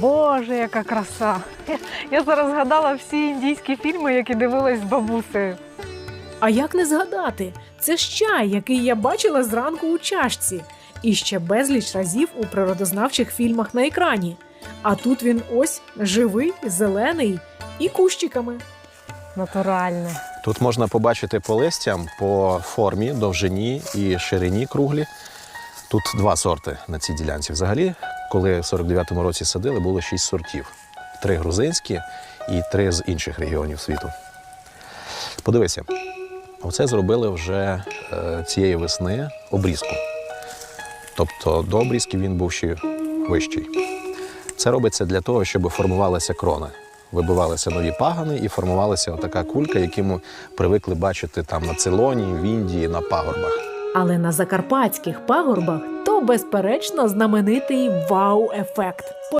Боже, яка краса! Я, зараз згадала всі індійські фільми, які дивилась з бабусею. А як не згадати? Це ж чай, який я бачила зранку у чашці, і ще безліч разів у природознавчих фільмах на екрані. А тут він ось живий, зелений і кущиками. Натуральне. Тут можна побачити по листям, по формі, довжині і ширині круглі. Тут два сорти на цій ділянці. Взагалі, коли в 49-му році садили, було шість сортів: три грузинські і три з інших регіонів світу. Подивися, оце зробили вже е, цієї весни обрізку. Тобто до обрізки він був ще вищий. Це робиться для того, щоб формувалася крона. Вибивалися нові пагани і формувалася така кулька, яку ми привикли бачити там на Цейлоні, в Індії, на пагорбах. Але на закарпатських пагорбах то безперечно знаменитий вау-ефект.